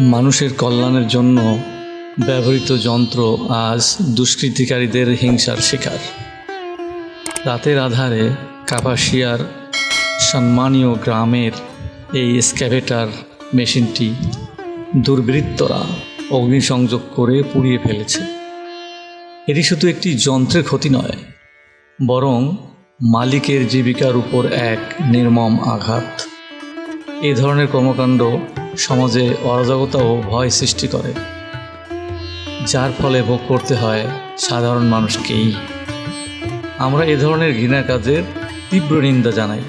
মানুষের কল্যাণের জন্য ব্যবহৃত যন্ত্র আজ দুষ্কৃতিকারীদের হিংসার শিকার। রাতের আধারে কাপাসিয়ার সম্মানীয় গ্রামের এই স্ক্যাভেটার মেশিনটি দুর্বৃত্তরা অগ্নিসংযোগ করে পুড়িয়ে ফেলেছে। এটি শুধু একটি যন্ত্রের ক্ষতি নয়, বরং মালিকের জীবিকার উপর এক নির্মম আঘাত। এ ধরনের কর্মকাণ্ড সমাজে অরাজকতা ও ভয় সৃষ্টি করে, যার ফলে ভোগ করতে হয় সাধারণ মানুষকেই। আমরা এ ধরনের ঘৃণা কাজের তীব্র নিন্দা জানাই।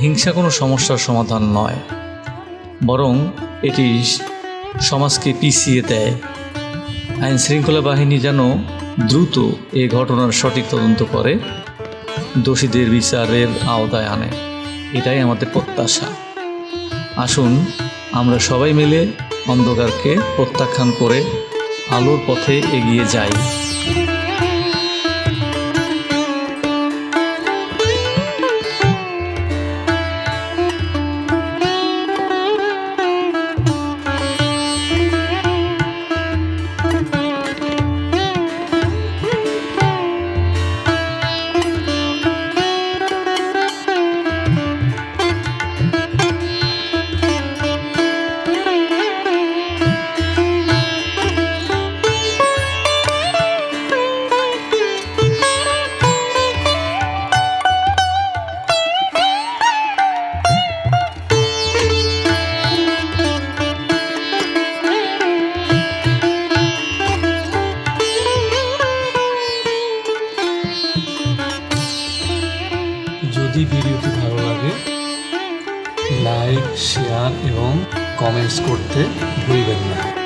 হিংসা কোনো সমস্যার সমাধান নয়, বরং এটি সমাজকে পিছিয়ে দেয়। আইন শৃঙ্খলা বাহিনী যেন দ্রুত এ ঘটনার সঠিক তদন্ত করে, দোষীদের বিচারের আওতায় আনে। এটাই আমাদের প্রত্যাশা। আসুন আমরা সবাই মিলে অন্ধকারকে প্রত্যাখ্যান করে আলোর পথে এগিয়ে যাই। যদি ভিডিওটি ভালো লাগে লাইক শেয়ার এবং কমেন্টস করতে ভুলবেন না।